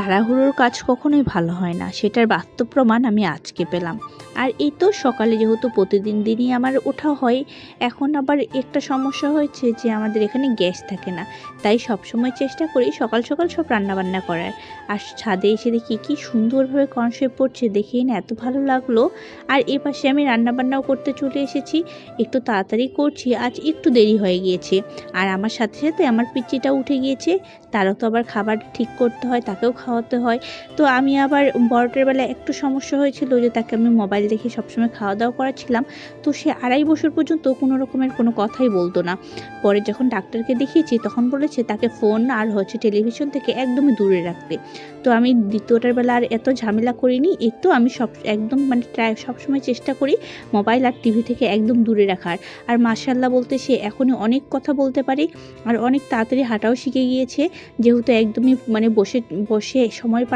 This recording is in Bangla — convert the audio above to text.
তাড়াহুড়োর কাজ কখনোই ভালো হয় না, সেটার বাস্তব প্রমাণ আমি আজকে পেলাম। আর এই তো সকালে যেহেতু প্রতিদিন দিনই আমার ওঠা হয়, এখন আবার একটা সমস্যা হয়েছে যে আমাদের এখানে গ্যাস থাকে না, তাই সবসময় চেষ্টা করি সকাল সকাল সব রান্নাবান্না করার। আর ছাদে এসে দেখি কি সুন্দরভাবে কনসেপ্ট পড়ছে, দেখেই না এত ভালো লাগল। আর এ পাশে আমি রান্নাবান্নাও করতে চলে এসেছি, একটু তাড়াতাড়ি করছি, আজ একটু দেরি হয়ে গিয়েছে। আর আমার সাথে সাথে আমার পিচিটা উঠে গিয়েছে, তারও তো আবার খাবার ঠিক করতে হয়, তাকেও খাওয়াতে হয়। তো আমি আবার বড়টার বেলা একটু সমস্যা হয়েছিল যে তাকে আমি মোবাইল দেখে সবসময় খাওয়া দাওয়া করাচ্ছিলাম। তো সে আড়াই বছর পর্যন্ত কোনো রকমের কোনো কথাই বলতো না। পরে যখন ডাক্তারকে দেখিয়েছি, তখন বলেছে তাকে ফোন আর হচ্ছে টেলিভিশন থেকে একদমই দূরে রাখতে। তো আমি দ্বিতীয়টার বেলা আর এত ঝামেলা করিনি, একটু আমি সব, একদম মানে ট্রাই, সবসময় চেষ্টা করি মোবাইল আর টিভি থেকে একদম দূরে রাখার। আর মার্শাল্লাহ বলতে সে এখনই অনেক কথা বলতে পারে, আর অনেক তাড়াতাড়ি হাঁটাও শিখে গিয়েছে। যেহেতু একদমই মানে বসে বসে সময় পার